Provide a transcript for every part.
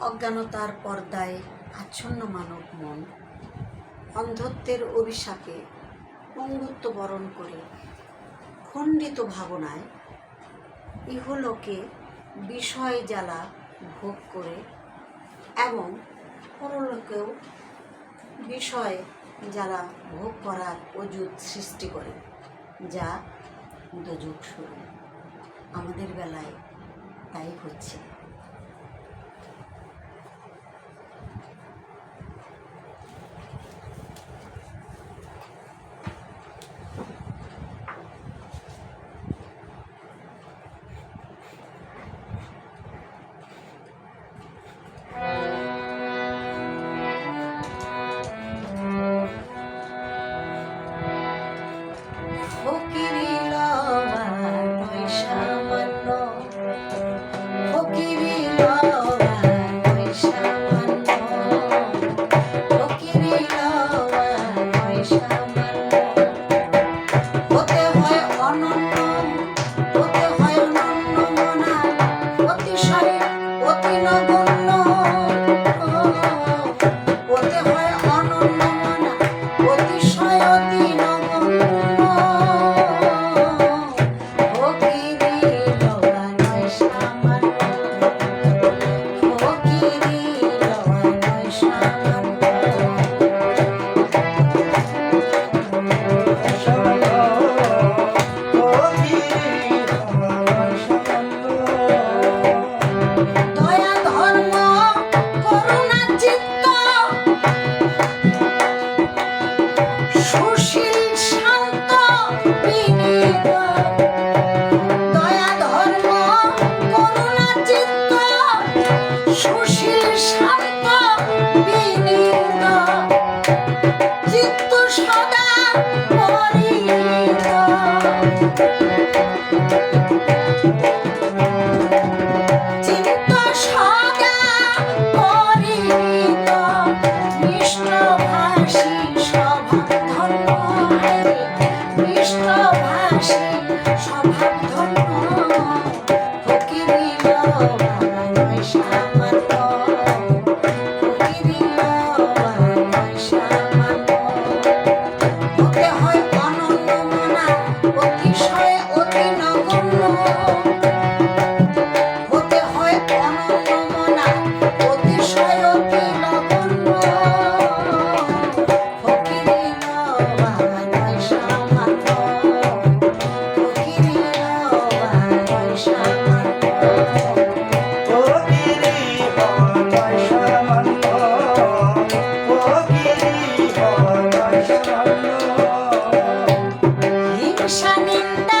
অজ্ঞানতার পর্দায় আচ্ছন্ন মানব মন। অন্ধত্বের অভিশাপে পঙ্গুত্ব বরণ করে খণ্ডিত ভাবনায় ইহলোকে বিষয় জ্বালা ভোগ করে এবং পরলোকেও বিষয় যারা ভোগ করার অজুত সৃষ্টি করে, যা দুযোগ শুরু। আমাদের বেলায় তাই হচ্ছে। ভাসি সভা ঈর্ষা নিন্দা।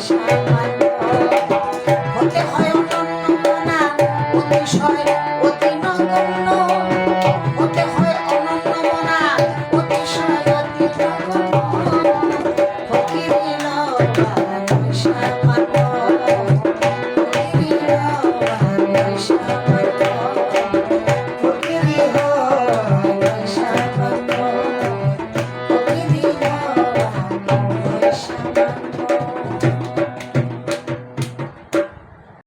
Thank you.